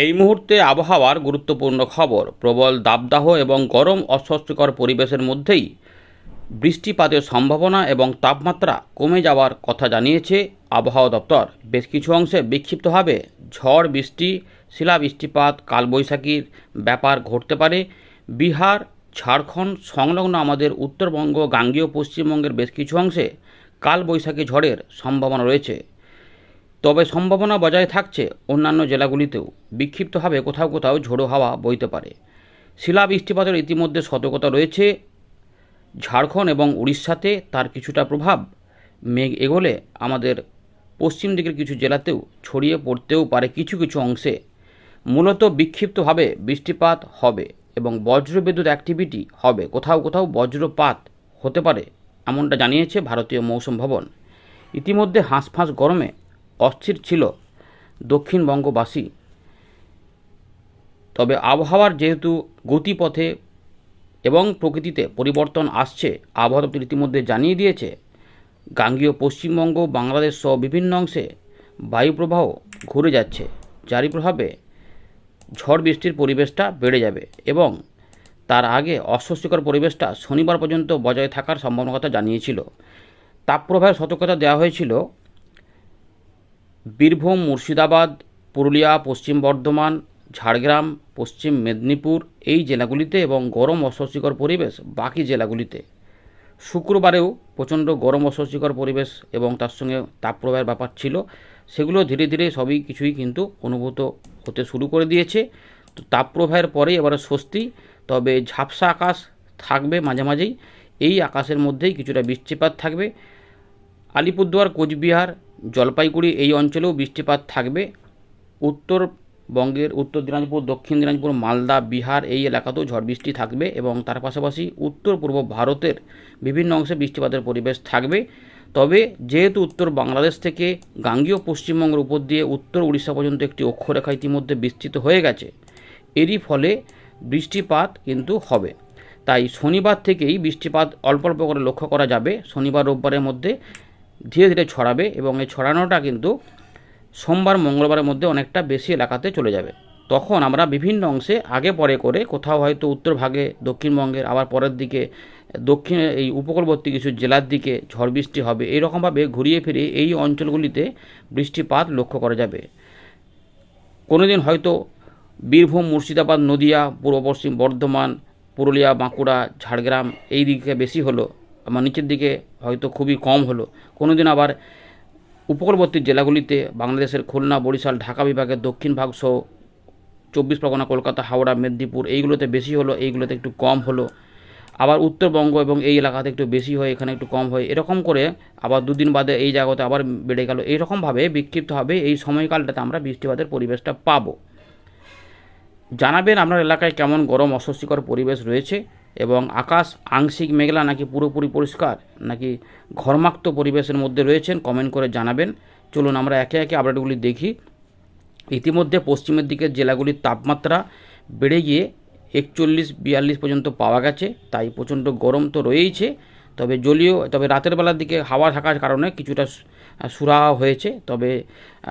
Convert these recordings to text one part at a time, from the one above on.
এই মুহূর্তে আবহাওয়ার গুরুত্বপূর্ণ খবর। প্রবল দাবদাহ এবং গরম, অস্বস্তিকর পরিবেশের মধ্যেই বৃষ্টিপাতের সম্ভাবনা এবং তাপমাত্রা কমে যাওয়ার কথা জানিয়েছে আবহাওয়া দপ্তর। বেশ কিছু অংশে বিক্ষিপ্তভাবে ঝড় বৃষ্টি শিলা বৃষ্টিপাত কালবৈশাখীর ব্যাপার ঘটতে পারে। বিহার, ঝাড়খণ্ড সংলগ্ন আমাদের উত্তরবঙ্গ, গাঙ্গীয় পশ্চিমবঙ্গের বেশ কিছু অংশে কালবৈশাখী ঝড়ের সম্ভাবনা রয়েছে। তবে সম্ভাবনা বজায় থাকছে অন্যান্য জেলাগুলিতেও। বিক্ষিপ্তভাবে কোথাও কোথাও ঝোড়ো হাওয়া বইতে পারে। শিলা বৃষ্টিপাতের ইতিমধ্যে সতর্কতা রয়েছে। ঝাড়খণ্ড এবং উড়িষ্যাতে তার কিছুটা প্রভাব মেঘ এগোলে আমাদের পশ্চিম দিকের কিছু জেলাতেও ছড়িয়ে পড়তেও পারে কিছু কিছু অংশে। মূলত বিক্ষিপ্তভাবে বৃষ্টিপাত হবে এবং বজ্রবিদ্যুৎ অ্যাক্টিভিটি হবে। কোথাও কোথাও বজ্রপাত হতে পারে, এমনটা জানিয়েছে ভারতীয় মৌসুম ভবন। ইতিমধ্যে হাঁসফাঁস গরমে অস্থির ছিল দক্ষিণবঙ্গবাসী। তবে আবহাওয়ার যেহেতু গতিপথে এবং প্রকৃতিতে পরিবর্তন আসছে, আবহাওয়া দপ্তর ইতিমধ্যে জানিয়ে দিয়েছে, গাঙ্গীয় পশ্চিমবঙ্গ, বাংলাদেশ সহ বিভিন্ন অংশে বায়ুপ্রবাহ ঘুরে যাচ্ছে। যারই প্রভাবে ঝড় বৃষ্টির পরিবেশটা বেড়ে যাবে এবং তার আগে অস্বস্তিকর পরিবেশটা শনিবার পর্যন্ত বজায় থাকার সম্ভাবনার কথা জানিয়েছিল। তাপপ্রবাহের সতর্কতা দেওয়া হয়েছিল বীরভূম, মুর্শিদাবাদ, পুরুলিয়া, পশ্চিম বর্ধমান, ঝাড়গ্রাম, পশ্চিম মেদিনীপুর এই জেলাগুলিতে এবং গরম অস্বস্তিকর পরিবেশ বাকি জেলাগুলিতে। শুক্রবারেও প্রচণ্ড গরম অস্বস্তিকর পরিবেশ এবং তার সঙ্গে তাপপ্রবাহের ব্যাপার ছিল, সেগুলো ধীরে ধীরে সবই কিছুই কিন্তু অনুভূত হতে শুরু করে দিয়েছে। তো তাপপ্রবাহের পরেই এবারে স্বস্তি, তবে ঝাপসা আকাশ থাকবে মাঝে মাঝেই, এই আকাশের মধ্যেই কিছুটা বৃষ্টিপাত থাকবে। আলিপুরদুয়ার, কোচবিহার জলপাইগুড়ি এই অঞ্চলেও বৃষ্টিপাত থাকবে। উত্তরবঙ্গের উত্তর দিনাজপুর, দক্ষিণ দিনাজপুর, মালদা, বিহার এই এলাকাতেও ঝড় বৃষ্টি থাকবে এবং তার পাশাপাশি উত্তর পূর্ব ভারতের বিভিন্ন অংশে বৃষ্টিপাতের পরিবেশ থাকবে। তবে যেহেতু উত্তর বাংলাদেশ থেকে গাঙ্গীয় পশ্চিমবঙ্গের উপর দিয়ে উত্তর উড়িষ্যা পর্যন্ত একটি অক্ষরেখা ইতিমধ্যে বিস্তৃত হয়ে গেছে, এরই ফলে বৃষ্টিপাত কিন্তু হবে। তাই শনিবার থেকেই বৃষ্টিপাত অল্প অল্প করে লক্ষ্য করা যাবে। শনিবার রোববারের মধ্যে ধীরে ধীরে ছড়াবে এবং এই ছড়ানোটা কিন্তু সোমবার, মঙ্গলবারের মধ্যে অনেকটা বেশি এলাকাতে চলে যাবে। তখন আমরা বিভিন্ন অংশে আগে পরে করে কোথাও হয়তো উত্তর ভাগে, দক্ষিণবঙ্গের, আবার পরের দিকে দক্ষিণে এই উপকূলবর্তী কিছু জেলার দিকে ঝড় বৃষ্টি হবে এইরকমভাবে ঘুরিয়ে ফিরিয়ে এই অঞ্চলগুলিতে বৃষ্টিপাত লক্ষ্য করা যাবে। কোনো দিন হয়তো বীরভূম, মুর্শিদাবাদ, নদিয়া, পূর্ব পশ্চিম বর্ধমান, পুরুলিয়া, বাঁকুড়া, ঝাড়গ্রাম এই দিকে বেশি হলো। আমার নিচের দিকে হয়তো খুবই কম হলো। কোনো দিন আবার উপকূলবর্তী জেলাগুলিতে বাংলাদেশের খুলনা, বরিশাল, ঢাকা বিভাগের দক্ষিণ ভাগ সহ চব্বিশ পরগনা, কলকাতা, হাওড়া, মেদিনীপুর এইগুলোতে বেশি হলো, এইগুলোতে একটু কম হলো। আবার উত্তরবঙ্গ এবং এই এলাকাতে একটু বেশি হয়, এখানে একটু কম হয়। এরকম করে আবার দুদিন বাদে এই জায়গাতে আবার বেড়ে গেল। এইরকমভাবে বিক্ষিপ্তভাবে এই সময়কালটাতে আমরা বৃষ্টিপাতের পরিবেশটা পাবো। জানাবেন আপনার এলাকায় কেমন গরম অস্বস্তিকর পরিবেশ রয়েছে। এবং আকাশ আংশিক মেঘলা নাকি পুরোপুরি পরিষ্কার? নাকি ঘর্মাক্ত পরিবেশের মধ্যে রয়েছেন? কমেন্ট করে জানাবেন। চলুন আমরা একে একে আপডেটগুলি দেখি। ইতিমধ্যে পশ্চিমের দিকের জেলাগুলির তাপমাত্রা বেড়ে গিয়ে একচল্লিশ, বিয়াল্লিশ পর্যন্ত পাওয়া গেছে। তাই প্রচণ্ড গরম তো রয়েইছে। তবে জলীয়, তবে রাতের বেলার দিকে হাওয়া থাকার কারণে কিছুটা সুরাহা হয়েছে। তবে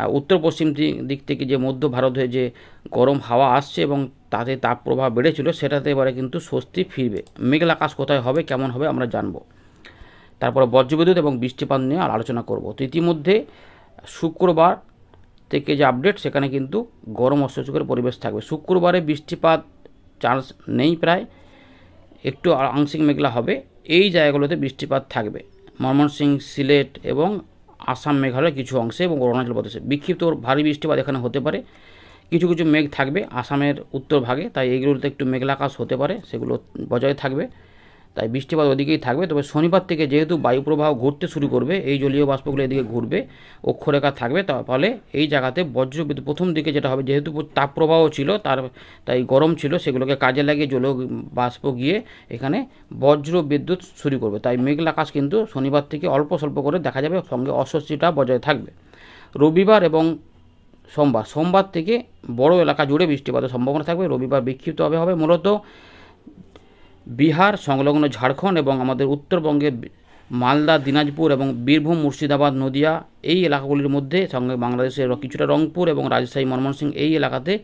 উত্তর পশ্চিম দিক থেকে যে মধ্য ভারত হয়ে যে গরম হাওয়া আসছে এবং তাতে তাপ তাপপ্রবাহ বেড়েছিল, সেটাতে এবারে কিন্তু স্বস্তি ফিরবে। মেঘলা আকাশ কোথায় হবে, কেমন হবে, আমরা জানব। তারপরে বজ্রবিদ্যুৎ এবং বৃষ্টিপাত নিয়ে আলোচনা করব। তো ইতিমধ্যে শুক্রবার থেকে যে আপডেট সেখানে কিন্তু গরম অস্বস্তিকর পরিবেশ থাকবে। শুক্রবারে বৃষ্টিপাত চান্স নেই প্রায়, একটু আংশিক মেঘলা হবে। এই জায়গাগুলোতে বৃষ্টিপাত থাকবে। ময়মনসিংহ, সিলেট এবং আসাম, মেঘালয় কিছু অংশে এবং অরুণাচল প্রদেশে। বিক্ষিপ্ত ভারী বৃষ্টিপাত এখানে হতে পারে। কিছু কিছু মেঘ থাকবে আসামের উত্তর ভাগে, তাই এগুলোতে একটু মেঘলা আকাশ হতে পারে, সেগুলো বজায় থাকবে। তাই বৃষ্টিপাত ওদিকেই থাকবে। তবে শনিবার থেকে যেহেতু বায়ুপ্রবাহ ঘুরতে শুরু করবে, এই জলীয় বাষ্পগুলো এদিকে ঘুরবে, অক্ষরেখা থাকবে। তার ফলে এই জায়গাতে বজ্রবিদ্যুৎ প্রথম দিকে যেটা হবে, যেহেতু তাপপ্রবাহ ছিল, তার তাই গরম ছিল, সেগুলোকে কাজে লাগিয়ে জল বাষ্প গিয়ে এখানে বজ্র বিদ্যুৎ শুরু করবে। তাই মেঘলা আকাশ কিন্তু শনিবার থেকে অল্প স্বল্প করে দেখা যাবে, সঙ্গে অস্বস্তিটা বজায় থাকবে। রবিবার এবং সোমবার সোমবার থেকে বড় এলাকা জুড়ে বৃষ্টিপাতের সম্ভাবনা থাকবে। রবিবার বিক্ষিপ্তভাবে হবে, মূলত বিহার, সংলগ্ন ঝাড়খণ্ড এবং আমাদের উত্তরবঙ্গের বি- মালদা, দিনাজপুর এবং বীরভূম, মুর্শিদাবাদ, নদিয়া এই এলাকাগুলির মধ্যে সঙ্গে বাংলাদেশের কিছুটা রংপুর এবং রাজশাহী, ময়মনসিংহ এই এলাকাতে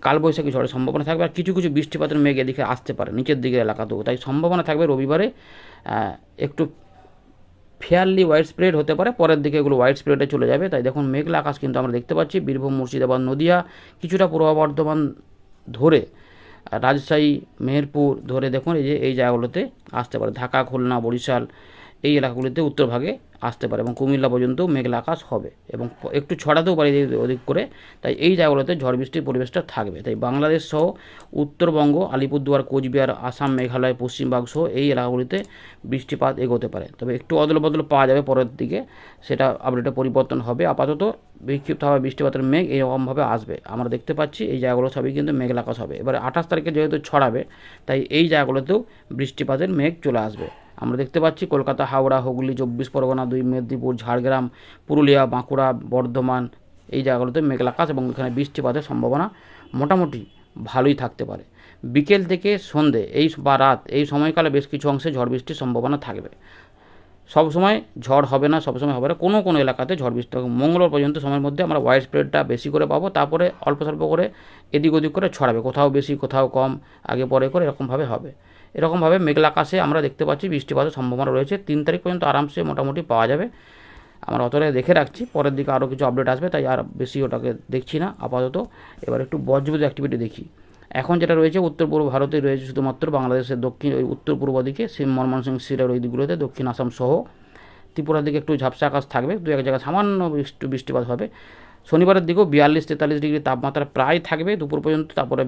কালবৈশাখী ঝড়ের সম্ভাবনা থাকবে আর কিছু কিছু বৃষ্টিপাতের মেঘ এদিকে আসতে পারে নিচের দিকের এলাকাতেও। তাই সম্ভাবনা থাকবে রবিবারে একটু ফেয়ারলি হোয়াইট স্প্রেড হতে পারে, পরের দিকে এগুলো ওয়াইড স্প্রেডে চলে যাবে। তাই দেখুন, মেঘলা আকাশ কিন্তু আমরা দেখতে পাচ্ছি, বীরভূম, মুর্শিদাবাদ, নদিয়া কিছুটা পূর্ব বর্ধমান ধরে রাজশাহী, মেহেরপুর ধরে দেখুন এই যে এই জায়গাগুলোতে আসতে পারে। ঢাকা, খুলনা, বরিশাল এই এলাকাগুলিতে উত্তরভাগে আসতে পারে এবং কুমিল্লা পর্যন্ত মেঘলা আকাশ হবে এবং একটু ছড়াতেও পারে ওদিক করে। তাই এই জায়গাগুলোতে ঝড় বৃষ্টির পরিবেশটা থাকবে। তাই বাংলাদেশ সহ উত্তরবঙ্গ, আলিপুরদুয়ার, কোচবিহার, আসাম, মেঘালয় পশ্চিমবঙ্গ সহ এই এলাকাগুলিতে বৃষ্টিপাত এগোতে পারে। তবে একটু অদল বদল পাওয়া যাবে পরের দিকে। সেটা আপডেটে পরিবর্তন হবে। আপাতত বিক্ষিপ্তভাবে বৃষ্টিপাতের মেঘ এরকমভাবে আসবে। আমরা দেখতে পাচ্ছি এই জায়গাগুলো সবই কিন্তু মেঘলা আকাশ হবে। এবারে আঠাশ তারিখে যেহেতু ছড়াবে, তাই এই জায়গাগুলোতেও বৃষ্টিপাতের মেঘ চলে আসবে। আমরা দেখতে পাচ্ছি কলকাতা, হাওড়া, হুগলি, চব্বিশ পরগনা, দুই মেদিনীপুর, ঝাড়গ্রাম, পুরুলিয়া, বাঁকুড়া, বর্ধমান এই জায়গাগুলোতে মেঘলা আকাশ এবং এখানে বৃষ্টিপাতের সম্ভাবনা মোটামুটি ভালোই থাকতে পারে। বিকেল থেকে সন্ধে, এই বা রাত, এই সময়কালে বেশ কিছু অংশে ঝড় বৃষ্টির সম্ভাবনা থাকবে। সব সময় ঝড় হবে না, সব সময় হবে না, কোনো কোনো এলাকাতে ঝড় বৃষ্টি হবে মঙ্গলবার পর্যন্ত সময়ের মধ্যে আমরা হোয়াইট স্প্রেডটা বেশি করে পাবো, তারপরে অল্প স্বল্প করে এদিক ওদিক করে ছড়াবে, কোথাও বেশি, কোথাও কম, আগে পরে করে এরকমভাবে হবে। এরকমভাবে মেঘলা আকাশে আমরা দেখতে পাচ্ছি বৃষ্টিপাতের সম্ভাবনা রয়েছে। তিন তারিখ পর্যন্ত আরামসে মোটামুটি পাওয়া যাবে। আমরা অতটা দেখে রাখছি, পরের দিকে আরও কিছু আপডেট আসবে, তাই আর বেশি ওটাকে দেখছি না, আপাতত। এবার একটু বজ্রবিদ্যুৎ অ্যাক্টিভিটি দেখি। এখন যেটা রয়েছে, উত্তর পূর্ব ভারতে রয়েছে শুধুমাত্র বাংলাদেশের দক্ষিণ, ওই উত্তর পূর্ব দিকে সিম ময়মনসিংহ, সিলেট ওই দিকগুলোতে, দক্ষিণ আসাম সহ। ত্রিপুরার দিকে একটু ঝাপসা আকাশ থাকবে দু এক জায়গায় সামান্য বৃষ্টি বৃষ্টিপাত হবে। শনিবারের দিকেও বিয়াল্লিশ তেতাল্লিশ ডিগ্রি তাপমাত্রা প্রায় থাকবে, দুপুর পর্যন্ত তারপরে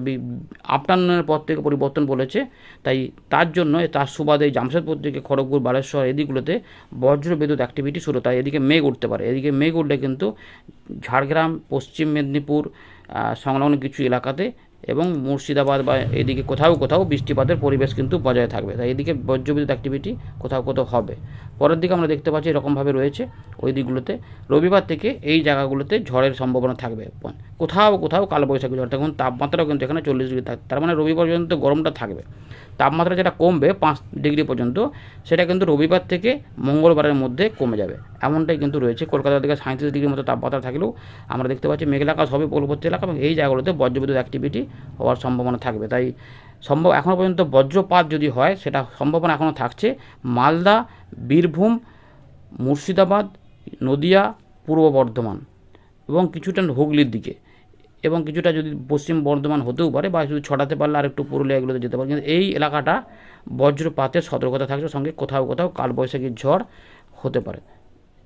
আফটারনুনের পর থেকে পরিবর্তন বলেছে। তাই তার জন্য তার সুবাদে জামশেদপুর থেকে খড়গপুর, বালেশ্বর এদিকগুলোতে বজ্র বিদ্যুৎ অ্যাক্টিভিটি শুরু। তাই এদিকে মেঘ উঠতে পারে। এদিকে মেঘ উঠলে কিন্তু ঝাড়গ্রাম, পশ্চিম মেদিনীপুর সংলগ্ন কিছু এলাকাতে এবং মুর্শিদাবাদ বা এদিকে কোথাও কোথাও বৃষ্টিপাতের পরিবেশ কিন্তু বজায় থাকবে। তাই এদিকে বজ্রবিদ্যুৎ অ্যাক্টিভিটি কোথাও কোথাও হবে। পরের দিকে আমরা দেখতে পাচ্ছি এরকমভাবে রয়েছে ওই দিকগুলোতে। রবিবার থেকে এই জায়গাগুলোতে ঝড়ের সম্ভাবনা থাকবে। কোথাও কোথাও কালবৈশাখী ঝড়। তখন তাপমাত্রাও কিন্তু এখানে চল্লিশ ডিগ্রি থাকবে তার মানে রবিবার পর্যন্ত গরমটা থাকবে। তাপমাত্রা যেটা কমবে পাঁচ ডিগ্রি পর্যন্ত, সেটা কিন্তু রবিবার থেকে মঙ্গলবারের মধ্যে কমে যাবে। এমনটাই কিন্তু রয়েছে। কলকাতা থেকে সাঁত্রিশ ডিগ্রির মতো তাপমাত্রা থাকলেও আমরা দেখতে পাচ্ছি মেঘলা আকাশ হবে পূর্ববর্তী এলাকা এবং এই জায়গাগুলোতে বজ্রবিদ্যুৎ অ্যাক্টিভিটি হওয়ার সম্ভাবনা থাকবে। তাই সম্ভব এখনও পর্যন্ত বজ্রপাত যদি হয়, সেটা সম্ভাবনা এখনও থাকছে। মালদা, বীরভূম, মুর্শিদাবাদ, নদিয়া, পূর্ব বর্ধমান এবং কিছুটা হুগলির দিকে এবং কিছুটা যদি পশ্চিম বর্ধমান হতেও পারে বা শুধু ছড়াতে পারলে আর একটু পুরুলিয়া এগুলোতে যেতে পারে। কিন্তু এই এলাকাটা বজ্রপাতের সতর্কতা থাকছে সঙ্গে কোথাও কোথাও কালবৈশাখীর ঝড় হতে পারে।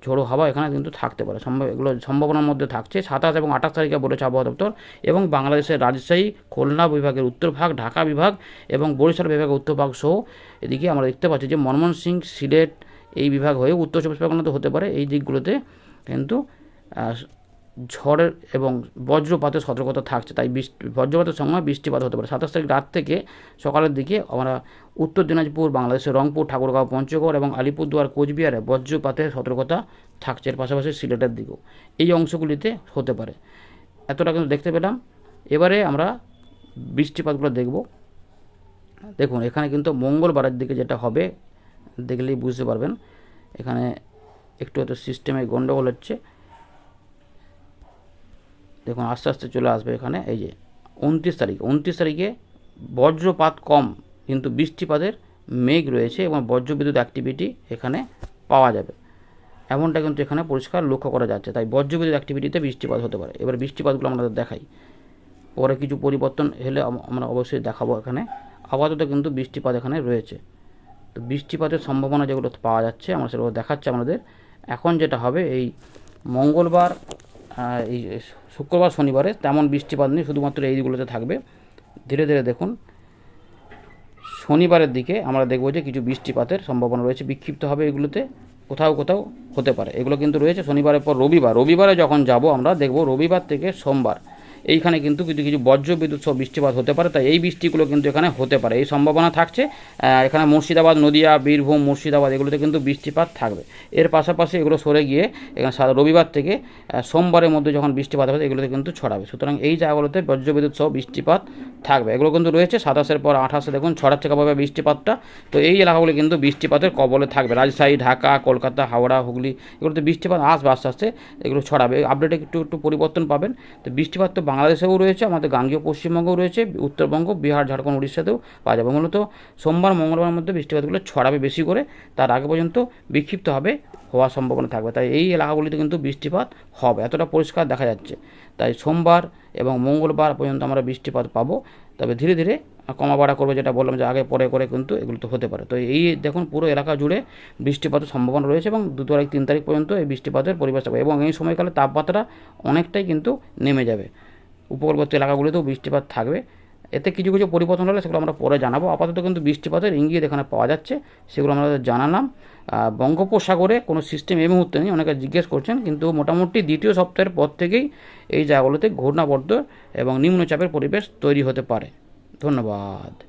ঝোড়ো হাওয়া এখানে কিন্তু থাকতে পারে। সম্ভব এগুলো সম্ভাবনার মধ্যে থাকছে। সাতাশ এবং আঠাশ তারিখে বলেছে আবহাওয়া দপ্তর এবং বাংলাদেশের রাজশাহী, খুলনা বিভাগের উত্তর ভাগ, ঢাকা বিভাগ এবং বরিশাল বিভাগের উত্তর ভাগ সহ এদিকে আমরা দেখতে পাচ্ছি যে মনমোহন সিং সিলেট এই বিভাগ হয়ে উত্তর চব্বিশ পরগনাতে হতে পারে। এই দিকগুলোতে কিন্তু ঝড়ের এবং বজ্রপাতের সতর্কতা থাকছে। তাই বৃষ্টি, বজ্রপাতের সময় বৃষ্টিপাত হতে পারে। সাতাশ তারিখ রাত থেকে সকালের দিকে আমরা উত্তর দিনাজপুর, বাংলাদেশের রংপুর, ঠাকুরগাঁও, পঞ্চগড় এবং আলিপুরদুয়ার, কোচবিহারে বজ্রপাতের সতর্কতা থাকছে। এর পাশাপাশি সিলেটের দিকেও। এই অংশগুলিতে হতে পারে। এতটা কিন্তু দেখতে পেলাম। এবারে আমরা বৃষ্টিপাতগুলো দেখব। দেখুন, এখানে কিন্তু মঙ্গলবারের দিকে যেটা হবে, দেখলেই বুঝতে পারবেন। এখানে একটু হয়তো সিস্টেমে গণ্ডগোল হচ্ছে। দেখুন, আস্তে আস্তে চলে আসবে এখানে, এই যে উনত্রিশ তারিখ, উনত্রিশ তারিখে বজ্রপাত কম, কিন্তু বৃষ্টিপাতের মেঘ রয়েছে এবং বজ্রবিদ্যুৎ অ্যাক্টিভিটি এখানে পাওয়া যাবে। এমনটা কিন্তু এখানে পরিষ্কার লক্ষ্য করা যাচ্ছে। তাই বজ্রবিদ্যুৎ অ্যাক্টিভিটিতে বৃষ্টিপাত হতে পারে। এবার বৃষ্টিপাতগুলো আমরা দেখাই। পরে কিছু পরিবর্তন হলে আমরা অবশ্যই দেখাবো এখানে। আপাতত কিন্তু বৃষ্টিপাত এখানে রয়েছে। তো বৃষ্টিপাতের সম্ভাবনা যেগুলো পাওয়া যাচ্ছে, আমরা সেগুলো দেখাচ্ছে আমাদের। এখন যেটা হবে, এই মঙ্গলবার এই শুক্রবার, শনিবারে তেমন বৃষ্টিপাত নেই, শুধুমাত্র এইগুলোতে থাকবে। ধীরে ধীরে দেখুন, শনিবারের দিকে আমরা দেখব যে কিছু বৃষ্টিপাতের সম্ভাবনা রয়েছে, বিক্ষিপ্ত হবে এগুলোতে, কোথাও কোথাও হতে পারে। এগুলো কিন্তু রয়েছে শনিবারের পর রবিবার। রবিবারে যখন যাব আমরা দেখব রবিবার থেকে সোমবার। এইখানে কিন্তু কিছু কিছু বজ্র বিদ্যুৎ সহ বৃষ্টিপাত হতে পারে, তাই এই বৃষ্টিগুলো কিন্তু এখানে হতে পারে। এই সম্ভাবনা থাকছে। এখানে মুর্শিদাবাদ, নদিয়া, বীরভূম, মুর্শিদাবাদ এগুলোতে কিন্তু বৃষ্টিপাত থাকবে। এর পাশাপাশি এগুলো সরে গিয়ে এখানে রবিবার থেকে সোমবারের মধ্যে যখন বৃষ্টিপাত হবে, এগুলোতে কিন্তু ছড়াবে। সুতরাং এই জায়গাগুলোতে বজ্রবিদ্যুৎ সহ বৃষ্টিপাত থাকবে। এগুলো কিন্তু রয়েছে, সাতাশের পর আঠাশে দেখুন ছড়াচ্ছে কবে বৃষ্টিপাতটা। তো এই এলাকাগুলি কিন্তু বৃষ্টিপাতের কবলে থাকবে। রাজশাহী, ঢাকা, কলকাতা, হাওড়া, হুগলি এগুলোতে বৃষ্টিপাত আসবে, আস্তে আস্তে এগুলো ছড়াবে। আপডেটে একটু একটু পরিবর্তন পাবেন। তো বৃষ্টিপাত তো বাংলাদেশেও রয়েছে, আমাদের গাঙ্গীয় পশ্চিমবঙ্গেও রয়েছে, উত্তরবঙ্গ, বিহার, ঝাড়খণ্ড, উড়িষ্যাতেও পাওয়া যাবে। মূলত সোমবার মঙ্গলবার মধ্যে বৃষ্টিপাতগুলো ছড়াবে বেশি করে, তার আগে পর্যন্ত বিক্ষিপ্তভাবে হওয়ার সম্ভাবনা থাকবে। তাই এই এলাকাগুলিতে কিন্তু বৃষ্টিপাত হবে, এতটা পরিষ্কার দেখা যাচ্ছে। তাই সোমবার এবং মঙ্গলবার পর্যন্ত আমরা বৃষ্টিপাত পাবো, তবে ধীরে ধীরে কমা বাড়া করবে যেটা বললাম যে আগে পরে করে কিন্তু এগুলো তো হতে পারে। তো এই দেখুন পুরো এলাকা জুড়ে বৃষ্টিপাতের সম্ভাবনা রয়েছে এবং দু তারিখ, তিন তারিখ পর্যন্ত এই বৃষ্টিপাতের পরিবেশ থাকবে এবং এই সময়কালে তাপমাত্রা অনেকটাই কিন্তু নেমে যাবে। উপকূলবর্তী এলাকাগুলিতেও বৃষ্টিপাত থাকবে। এতে কিছু কিছু পরিবর্তন হলে সেগুলো আমরা পরে জানাব। আপাতত কিন্তু বৃষ্টিপাতের ইঙ্গিত এখানে পাওয়া যাচ্ছে, সেগুলো আমরা জানালাম। বঙ্গোপসাগরে কোনো সিস্টেম এই মুহূর্তে নেই, অনেকে জিজ্ঞেস করছেন, কিন্তু মোটামুটি দ্বিতীয় সপ্তাহের পর থেকেই এই জায়গাগুলোতে ঘূর্ণাবর্ত এবং নিম্নচাপের পরিবেশ তৈরি হতে পারে। ধন্যবাদ।